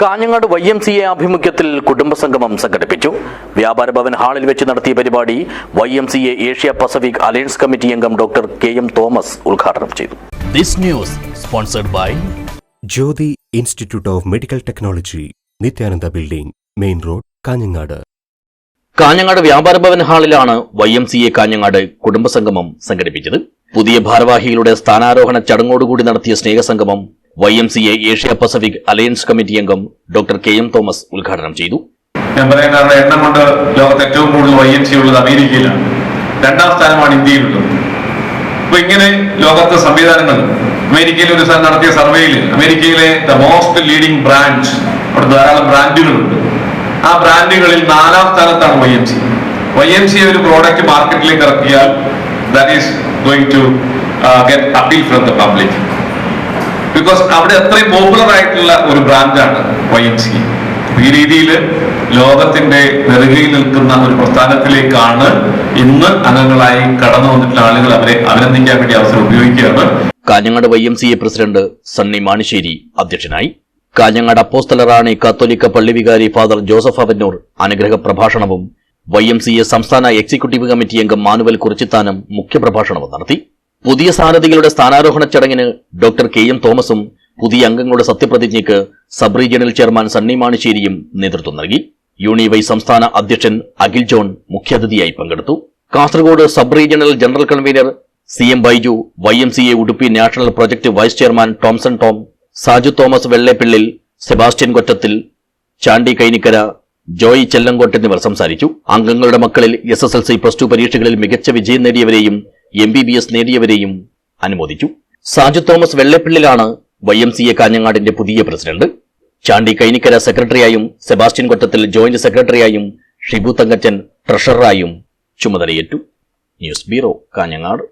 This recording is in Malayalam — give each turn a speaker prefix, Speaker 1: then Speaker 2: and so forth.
Speaker 1: Kanhangad Y M C A ആഭിമുഖ്യത്തിൽ കുടുംബസംഗമം സംഘടിപ്പിച്ചു. വ്യാപാര ഭവൻ ഹാളിൽ വെച്ച് നടത്തിയ പരിപാടി Y M C A Asia Pacific alliance committee അംഗം ഡോക്ടർ കെ എം തോമസ് ഉദ്ഘാടനം ചെയ്തു.
Speaker 2: This news sponsored by
Speaker 3: Jyothi institute of medical technology Nithyananda building main road Kanhangad.
Speaker 1: Kanhangad Vyapara Bhavan ഹാളിലാണ് Y M C A Kanhangad കുടുംബസംഗമം സംഘടിപ്പിച്ചത്. പുതിയ ഭാരവാഹികളുടെ സ്ഥാനാരോഹണ ചടങ്ങോടുകൂടി നടത്തിയ സ്നേഹസംഗമം Y M C A Asia Pacific alliance committee അംഗം ഡോക്ടർ കെ എം തോമസ് ഉദ്ഘാടനം ചെയ്തു.
Speaker 4: ഞാൻ പറയാൻ കാരണം എണ്ണം കൊണ്ട് ലോകത്ത് ഏറ്റവും കൂടുതൽ വൈ എം സി ഉള്ളത് അമേരിക്കയിലാണ്. രണ്ടാം സ്ഥാനമാണ് ഇന്ത്യയിലുള്ളത്. അപ്പൊ ഇങ്ങനെ ലോകത്തെ സംവിധാനങ്ങൾ അമേരിക്കയിൽ ഒരു സ്ഥലം നടത്തിയ സർവേയിൽ അമേരിക്കയിലെ ദ മോസ്റ്റ് ലീഡിംഗ് ബ്രാഞ്ച് അവിടെ ധാരാളം ബ്രാൻഡുകളുണ്ട്. ആ ബ്രാൻഡുകളിൽ നാലാം സ്ഥാനത്താണ് Y M C. Y M C ഒരു പ്രോഡക്റ്റ് മാർക്കറ്റിലേക്ക് ഇറക്കിയാൽ that is going to get appeal from the public because അവിടെ അത്രയും പോപ്പുലർ ആയിട്ടുള്ള ഒരു ബ്രാൻഡാണ് വൈ എം സി ഈ രീതിയിൽ ലോകത്തിന്റെ നെറുകയിൽ നിൽക്കുന്ന ഒരു പ്രസ്ഥാനത്തിലേക്കാണ് ഇന്ന് അംഗങ്ങളായി കടന്നു വന്നിട്ടുള്ള ആളുകൾ അവരെ അഭിനന്ദിക്കാൻ വേണ്ടി അവസരം ഉപയോഗിക്കുകയാണ്.
Speaker 1: Kanhangad Y M C A president Sunny Manisseri അധ്യക്ഷനായി. കാഞ്ഞങ്ങാട് അപ്പോസ്തലറാണി കാത്തോലിക്ക പള്ളി വികാരി ഫാദർ ജോസഫ് അവന്നൂർ അനുഗ്രഹ പ്രഭാഷണവും. വൈ എം സി എ സംസ്ഥാന എക്സിക്യൂട്ടീവ് കമ്മിറ്റി അംഗം മാനുവൽ കുറിച്ചിത്താനം മുഖ്യപ്രഭാഷണവും നടത്തി. പുതിയ സ്ഥാനതികളുടെ സ്ഥാനാരോഹണ ചടങ്ങിന് ഡോക്ടർ കെ എം തോമസും പുതിയ അംഗങ്ങളുടെ സത്യപ്രതിജ്ഞയ്ക്ക് സബ് റീജിയണൽ ചെയർമാൻ സണ്ണി മാണിശ്ശേരിയും നേതൃത്വം നൽകി. യൂണിവൈ സംസ്ഥാന അധ്യക്ഷൻ അഖിൽ ജോൺ മുഖ്യാതിഥിയായി പങ്കെടുത്തു. Kasaragod sub regional general convener C M Baiju Y M C A Udupi national project vice chairman Tomson Tom Saju Thomas Vellappillil Sebastian Kottathil Chandy Kainikkara Joy Chellangott എന്നിവർ സംസാരിച്ചു. അംഗങ്ങളുടെ മക്കളിൽ S S L C plus two പരീക്ഷകളിൽ മികച്ച വിജയം നേടിയവരെയും എം ബി ബി എസ് നേടിയവരെയും അനുമോദിച്ചു. സാജു തോമസ് വെള്ളപ്പിള്ളിലാണ് വൈ എം സി എ കാഞ്ഞങ്ങാടിന്റെ പുതിയ പ്രസിഡന്റ്. ചാണ്ടി കൈനിക്കര സെക്രട്ടറിയായും സെബാസ്റ്റ്യൻ കൊറ്റത്തിൽ ജോയിന്റ് സെക്രട്ടറിയായും ഷിബു തങ്കച്ചൻ ട്രഷററായും ചുമതലയേറ്റു. News bureau Kanhangad.